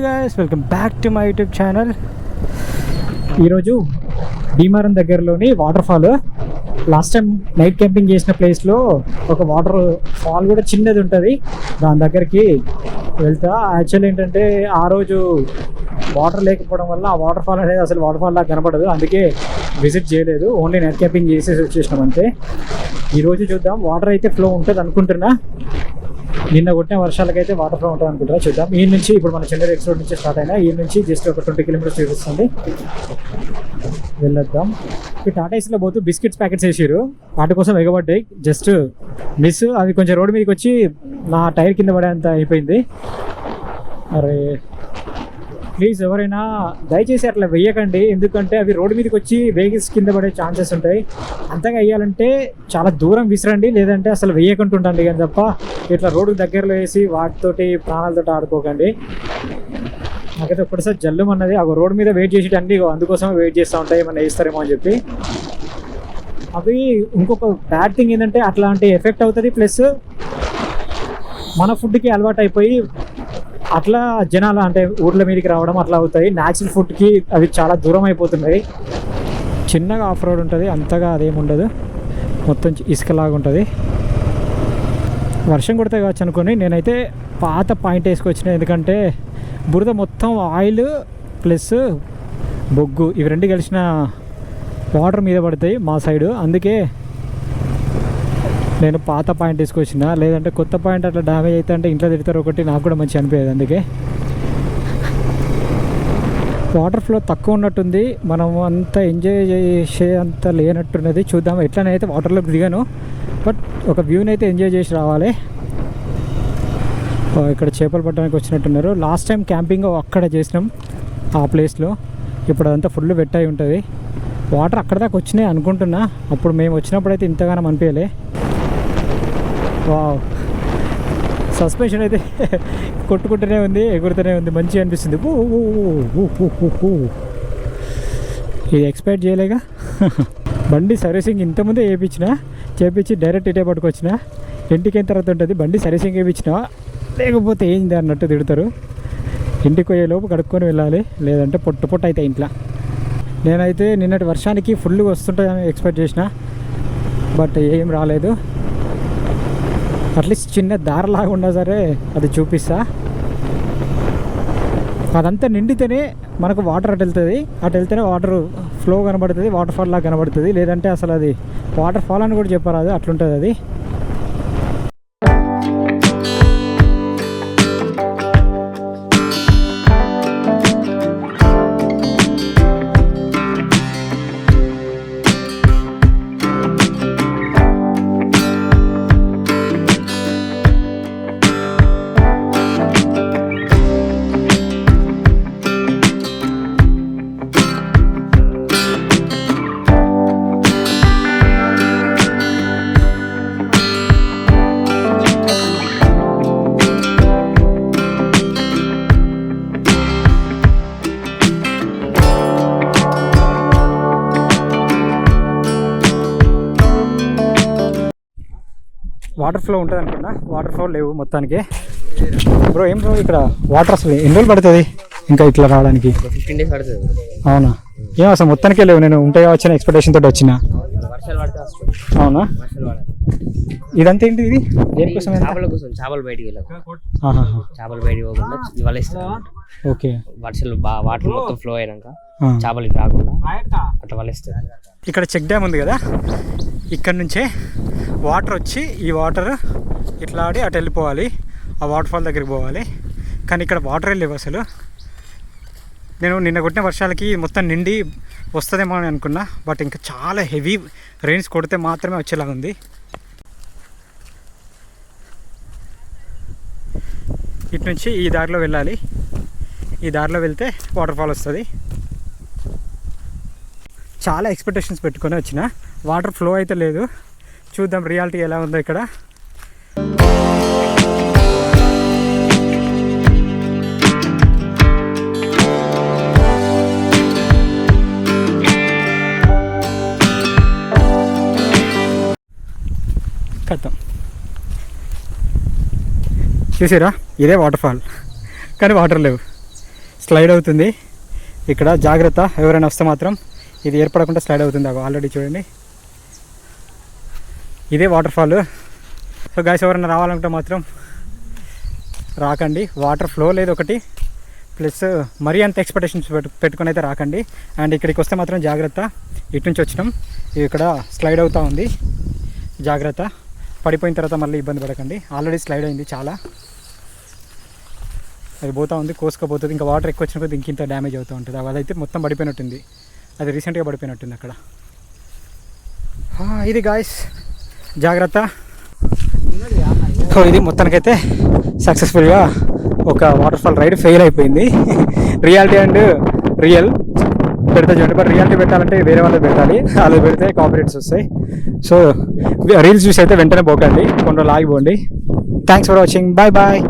Hi guys welcome back to my YouTube channel ఈరోజు భీమారం దగ్గరలోని waterfall last time night camping చేసిన ప్లేస్లో ఒక వాటర్ ఫాల్ కూడా చిన్నది ఉంటుంది. దాని దగ్గరికి వెళ్తా. యాక్చువల్ ఏంటంటే ఆ రోజు వాటర్ లేకపోవడం వల్ల ఆ వాటర్ ఫాల్ అనేది అసలు వాటర్ ఫాల్ లాగా కనపడదు. అందుకే విజిట్ చేయలేదు. ఓన్లీ నైట్ క్యాంపింగ్ చేసేసి వచ్చేసినాం అంతే. ఈరోజు చూద్దాం. వాటర్ అయితే ఫ్లో ఉంటుంది అనుకుంటున్నా. నిన్న కొట్టిన వర్షాలకైతే వాటర్ ఫ్లో ఉంటుంది అనుకుంటా చూద్దాం. ఈ నుంచి ఇప్పుడు మన చెన్నై ఎక్స్ రోడ్ నుంచి స్టార్ట్ అయినా ఈ నుంచి జస్ట్ ఒక ట్వంటీ కిలోమీటర్స్ చూపిస్తుంది వెళ్ళొద్దాం. ఇప్పుడు టాటా ఏసీలో పోతూ బిస్కెట్స్ ప్యాకెట్స్ వేసారు వాటి కోసం ఎగబడ్డాయి. జస్ట్ మిస్ అవి కొంచెం రోడ్డు మీదకి వచ్చి నా టైర్ కింద పడేంత అయిపోయింది. అరే ప్లీజ్ ఎవరైనా దయచేసి అట్లా వెయ్యకండి ఎందుకంటే అవి రోడ్డు మీదకి వచ్చి వెహికల్స్ కింద పడే ఛాన్సెస్ ఉంటాయి. అంతగా వేయాలంటే చాలా దూరం విసిరండి. లేదంటే అసలు వెయ్యకుండా ఉండండి కానీ తప్ప ఇట్లా రోడ్డు దగ్గరలో వేసి వాటితోటి ప్రాణాలతో ఆడుకోకండి. నాకైతే ఒక్కటిసారి జల్లు అన్నది ఆ రోడ్డు మీద వెయిట్ చేసి అన్ని అందుకోసమే వెయిట్ చేస్తూ ఉంటాయి ఏమన్నా వేస్తారేమో అని చెప్పి. అవి ఇంకొక బ్యాడ్ థింగ్ ఏంటంటే అట్లాంటి ఎఫెక్ట్ అవుతుంది. ప్లస్ మన ఫుడ్కి అలవాటు అయిపోయి అట్లా జనాలు అంటే ఊర్ల మీదకి రావడం అట్లా అవుతాయి. న్యాచురల్ ఫుడ్కి అవి చాలా దూరం అయిపోతున్నాయి చిన్నగా ఆఫ్ రోడ్ ఉంటుంది అంతగా అదేం ఉండదు. మొత్తం ఇసుకలాగా ఉంటుంది. వర్షం కొడితే కావచ్చు అనుకొని నేనైతే పాత పాయింట్ వేసుకొచ్చిన. ఎందుకంటే బురద మొత్తం ఆయిల్ ప్లస్ బొగ్గు ఇవి రెండు కలిసిన వాటర్ మీద పడతాయి మా సైడు అందుకే నేను పాత పాయింట్ తీసుకొచ్చిన. లేదంటే కొత్త పాయింట్ అట్లా డ్యామేజ్ అయితే అంటే ఇంట్లో తిడతారు ఒకటి నాకు కూడా మంచి అనిపించేది అందుకే. వాటర్ ఫ్లో తక్కువ ఉన్నట్టుంది. మనం అంత ఎంజాయ్ చేసే అంత లేనట్టున్నది. చూద్దాం ఎట్లనైతే వాటర్లోకి దిగాను. బట్ ఒక వ్యూని అయితే ఎంజాయ్ చేసి రావాలి. ఇక్కడ చేపలు పట్టడానికి వచ్చినట్టున్నారు. లాస్ట్ టైం క్యాంపింగ్ అక్కడ చేసినాం. ఆ ప్లేస్లో ఇప్పుడు అదంతా ఫుల్ వెట్ అయి ఉంటుంది. వాటర్ అక్కడ దాకా వచ్చినాయి అనుకుంటున్నా. అప్పుడు మేము వచ్చినప్పుడు అయితే ఇంతగానం అనిపించలే. వావ్. సస్పెన్షన్ అయితే కొట్టుకుంటూనే ఉంది ఎగురుతూనే ఉంది. మంచిగా అనిపిస్తుంది. ఇది ఎక్స్పెక్ట్ చేయలేగా? బండి సర్వీసింగ్ ఇంతకుముందే వేయించిన చేపించి డైరెక్ట్ ఇటే పట్టుకొచ్చిన ఇంటికి అయిన తర్వాత ఉంటుంది బండి సర్వీసింగ్ వేయించిన లేకపోతే ఏంది అన్నట్టు తిడతారు. ఇంటికి పోయేలోపు కడుక్కొని వెళ్ళాలి లేదంటే పొట్టు పొట్టు అయితే ఇంట్లో. నేనైతే నిన్నటి వర్షానికి ఫుల్గా వస్తుంటుందని ఎక్స్పెక్ట్ చేసిన బట్ ఏం రాలేదు. అట్లీస్ట్ చిన్న దారిలాగా ఉన్నా సరే అది చూపిస్తా. అదంతా నిండితేనే మనకు వాటర్ అటు వెళ్తుంది. అటు వెళ్తేనే వాటర్ ఫ్లో కనబడుతుంది వాటర్ ఫాల్ లాగా కనబడుతుంది. లేదంటే అసలు అది వాటర్ ఫాల్ అని కూడా చెప్పరాదు అట్లుంటుంది అది. వాటర్ ఫ్లో ఉంటుంది అనుకున్నా. వాటర్ ఫ్లో లేవు మొత్తానికి. బ్రో ఏం బ్రో ఇక్కడ వాటర్ అసలు ఎన్ని రోజులు పడుతుంది? ఇంకా ఇట్లా రావడానికి? ఫిఫ్టీన్ డేస్ పడుతుంది అవునా? ఏం అసలు మొత్తానికే లేవు నేను. ఉంటాయి వచ్చిన ఎక్స్పెక్టేషన్ తోటి వచ్చిన? అవునా? ఇదంతా ఏంటి ఇది? దేనికోసం? చేపల కోసం చేపలు బయటికి. చేపలు బయటికి పోకుండా ఇస్తారు ఓకే. వర్షాలు బాగా వాటర్ మొత్తం ఫ్లో అయినాక. చేపలు రాకుండా అట్లా వలేస్తారు ఇక్కడ చెక్ డ్యామ్ ఉంది కదా? ఇక్కడ నుంచే వాటర్ వచ్చి ఈ వాటర్ ఇట్లా ఆడి అటు వెళ్ళిపోవాలి. ఆ వాటర్ ఫాల్ దగ్గరికి పోవాలి. కానీ ఇక్కడ వాటర్ లేవు అసలు. నేను నిన్న కొట్టిన వర్షాలకి మొత్తం నిండి వస్తుందేమో అని అనుకున్నా. బట్ ఇంకా చాలా హెవీ రెయిన్స్ కొడితే మాత్రమే వచ్చేలాగా ఉంది. ఇటు నుంచి ఈ దారిలో వెళ్ళాలి. ఈ దారిలో వెళ్తే వాటర్ ఫాల్ వస్తుంది. చాలా ఎక్స్పెక్టేషన్స్ పెట్టుకొని వచ్చిన. వాటర్ ఫ్లో అయితే లేదు. చూద్దాం రియాలిటీ ఎలా ఉందో ఇక్కడ. కథం. చూసారా? ఇదే వాటర్ ఫాల్ కానీ వాటర్ లేవు. స్లైడ్ అవుతుంది. ఇక్కడ జాగ్రత్త ఎవరైనా వస్తే మాత్రం ఇది ఏర్పడకుండా స్లైడ్ అవుతుంది. ఆల్రెడీ చూడండి. ఇదే వాటర్ ఫాల్ సో గాయస్ ఎవరైనా రావాలంటే మాత్రం రాకండి. వాటర్ ఫ్లో లేదు ఒకటి. ప్లస్ మరీ అంత ఎక్స్పెక్టేషన్స్ పెట్టుకొని అయితే రాకండి. అండ్ ఇక్కడికి వస్తే మాత్రం జాగ్రత్త. ఇటు నుంచి వచ్చినాం. ఇక్కడ స్లైడ్ అవుతూ ఉంది. జాగ్రత్త. పడిపోయిన తర్వాత మళ్ళీ ఇబ్బంది పడకండి. ఆల్రెడీ స్లైడ్ అయింది చాలా. అది పోతా ఉంది కోసుకపోతుంది. ఇంకా వాటర్ ఎక్కువ వచ్చినప్పుడు ఇంక ఇంకింత డ్యామేజ్ అవుతూ ఉంటుంది. అదైతే మొత్తం పడిపోయినట్టుంది. అది రీసెంట్గా పడిపోయినట్టుంది అక్కడ. Ah, ఇది గాయస్ జాగ్రత్త. సో ఇది మొత్తానికైతే సక్సెస్ఫుల్గా ఒక వాటర్ ఫాల్ రైడ్ ఫెయిల్ అయిపోయింది. రియాలిటీ అండ్ రియల్ పెడతా చూడండి బట్ రియాలిటీ పెట్టాలంటే వేరే వాళ్ళు పెట్టాలి. అలా పెడితే కాపరేట్స్ వస్తాయి. సో రీల్స్ చూసి అయితే వెంటనే పోకండి. కొన్ని రోజులు ఆగిపోండి. Thanks for watching bye bye